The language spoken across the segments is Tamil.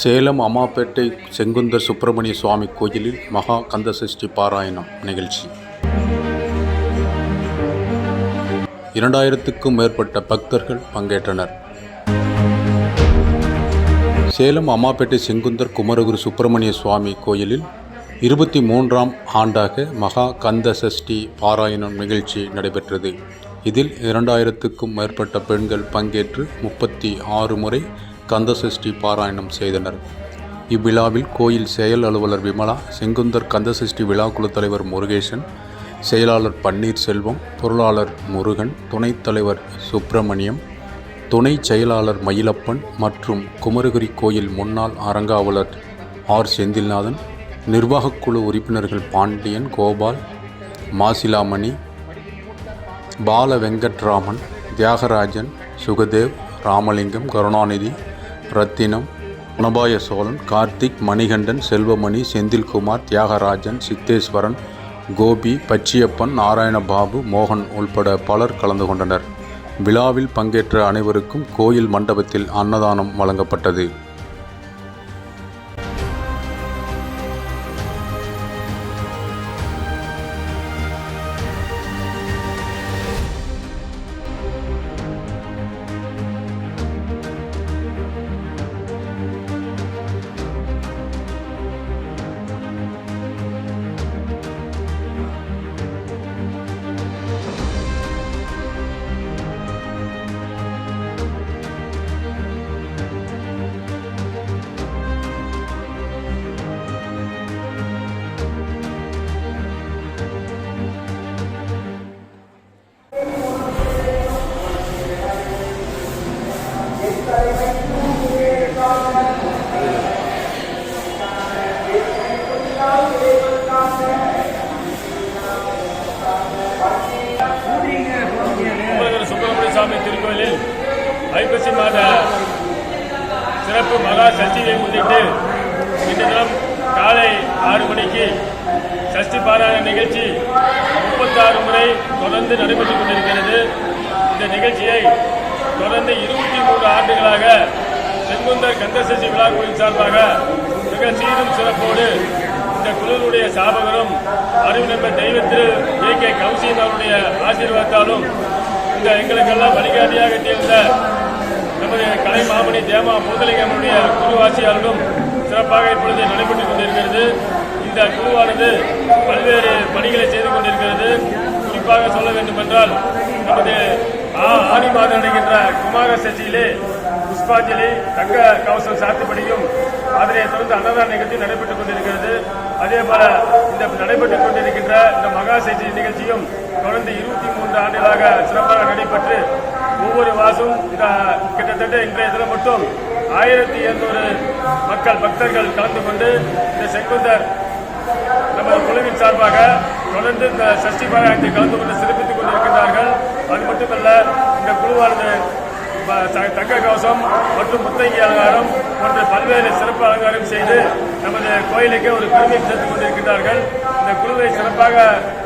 சேலம் அம்மாப்பேட்டை செங்குந்தர் சுப்பிரமணிய சுவாமி கோயிலில் மகா கந்தசஷ்டி பாராயணம் நிகழ்ச்சி. இரண்டாயிரத்துக்கும் மேற்பட்ட பக்தர்கள் பங்கேற்றனர். சேலம் அம்மாப்பேட்டை செங்குந்தர் குமரகுரு சுப்பிரமணிய சுவாமி கோயிலில் இருபத்தி மூன்றாம் ஆண்டாக மகா கந்த சஷ்டி பாராயணம் நிகழ்ச்சி நடைபெற்றது. இதில் இரண்டாயிரத்துக்கும் மேற்பட்ட பெண்கள் பங்கேற்று முப்பத்தி ஆறு முறை கந்தசஷ்டி பாராயணம் செய்தனர். இவ்விழாவில் கோயில் செயல் அலுவலர் விமலா செங்குந்தர் கந்தசஷ்டி விழாக்குழு தலைவர் முருகேசன் செயலாளர் பன்னீர்செல்வம் பொருளாளர் முருகன் துணைத் தலைவர் சுப்பிரமணியம் துணை செயலாளர் மயிலப்பன் மற்றும் குமரகிரி கோயில் முன்னாள் அறங்காவலர் ஆர். செந்தில்நாதன் நிர்வாகக்குழு உறுப்பினர்கள் பாண்டியன் கோபால் மாசிலாமணி பால வெங்கட்ராமன் தியாகராஜன் சுகதேவ் ராமலிங்கம் கருணாநிதி ரத்தினம் குணபாய சோழன் கார்த்திக் மணிகண்டன் செல்வமணி செந்தில்குமார் தியாகராஜன் சித்தேஸ்வரன் கோபி பச்சியப்பன் நாராயணபாபு மோகன் உள்பட பலர் கலந்து கொண்டனர். விழாவில் பங்கேற்ற அனைவருக்கும் கோயில் மண்டபத்தில் அன்னதானம் வழங்கப்பட்டது. சுப்பிரமணிய சுவாமி திருக்கோயிலில் ஐப்பசி மாத சிறப்பு மகா சஷ்டியை முன்னிட்டு இன்று தினம் காலை ஆறு மணிக்கு சஷ்டி பாராயண நிகழ்ச்சி முப்பத்தாறு முறை தொடர்ந்து நடைபெற்றுக் கொண்டிருக்கிறது. இந்த நிகழ்ச்சியை தொடர்ந்து இருபத்தி மூன்று ஆண்டுகளாக செங்குந்தர் கந்தசசி விழா கோயில் சார்பாக மிக சீரும் சிறப்போடு இந்த குழுவினுடைய சாபகரும் அறிவினப்ப தெய்வ திரு ஏ கே கௌசியம் அவருடைய ஆசீர்வாதத்தாலும் இந்த எங்களுக்கெல்லாம் வழிகாட்டியாக தீர்ந்த நமது கலை மாமணி தேமா பூதலிங்கனுடைய குருவாசியாளரும் சிறப்பாக இப்பொழுது நடைபெற்றுக் கொண்டிருக்கிறது. இந்த குழுவானது பல்வேறு பணிகளை செய்து கொண்டிருக்கிறது. குறிப்பாக சொல்ல வேண்டும் என்றால் நமது ஆடி மாதம் நடைகின்ற குமார சச்சியிலே புஷ்பாஞ்சலி தங்க கவசம் சாத்துப்படியும் அதனை தொடர்ந்து அன்னதான நிகழ்ச்சி நடைபெற்றுக் கொண்டிருக்கிறது. அதே போல இந்த நடைபெற்றுக் கொண்டிருக்கின்ற இந்த மகா சச்சி நிகழ்ச்சியும் தொடர்ந்து இருபத்தி மூன்று ஆண்டுகளாக சிறப்பாக நடைபெற்று ஒவ்வொரு வாசும் இந்த கிட்டத்தட்ட இன்றைய தினம் மட்டும் ஆயிரத்தி இருநூறு மக்கள் பக்தர்கள் கலந்து கொண்டு இந்த செங்குந்தர் நமது குழுவின் சார்பாக தொடர்ந்து இந்த சஷ்டி பாராயணத்தை கலந்து கொண்டு சிறப்பித்துக் கொண்டிருக்கிறார்கள் அது மட்டுமல்ல இந்த குழுவானது தங்க கவசம் மற்றும் முத்தங்கி அலங்காரம் போன்ற பல்வேறு சிறப்பு அலங்காரம் செய்து நமது கோயிலுக்கு ஒரு பெருமை சேர்த்துக் கொண்டிருக்கிறார்கள் இந்த குழுவை சிறப்பாக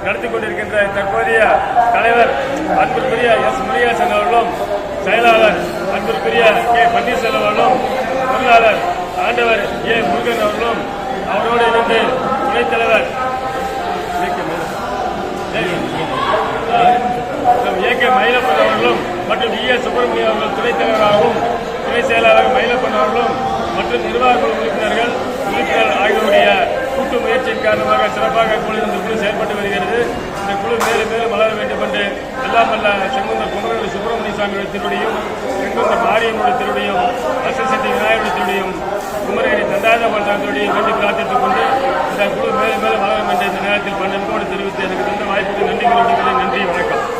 நடத்தி கொண்டிருக்கின்ற தற்போதைய தலைவர் அன்பிற்குரிய எஸ். முருகேசன் அவர்களும் செயலாளர் அன்பிற்குரிய கே. பன்னீர்செல்வம் அவர்களும் பொருளாளர் ஆண்டவர் ஏ. முருகன் அவர்களும் அவரோடு இணைந்து துணைத் தலைவர் மற்றும் டி எஸ் சுப்பிரமணியம் அவர்கள் துணைத் தலைவராகவும் துணை செயலாளர் மயிலப்பன் அவர்களும் மற்றும் நிர்வாக குழு உறுப்பினர்கள் உறுப்பினர் ஆகியோருடைய கூட்டு முயற்சியின் காரணமாக சிறப்பாக குழு இந்த குழு செயல்பட்டு வருகிறது. இந்த குழு மேலும் மேலும் வளர வேண்டும் என்று எல்லாம் வல்ல செங்குந்த குமரன் சுப்பிரமணிய சுவாமியுடைய திருவடியும் செங்குந்த மாரியம்மனுடைய திருவடியும் அசசக்தி விநாயகருடைய திருவடியும் குமரகிரி தந்தாதபால் திருவடியும் வேண்டி பிரார்த்தித்துக் கொண்டு இந்த குழு மேலும் மேலும் வளரும் என்று இந்த நேரத்தில் பன்னெண்டோடு தெரிவித்து எனக்கு தந்த வாய்ப்புக்கு நன்றி நன்றி வணக்கம்.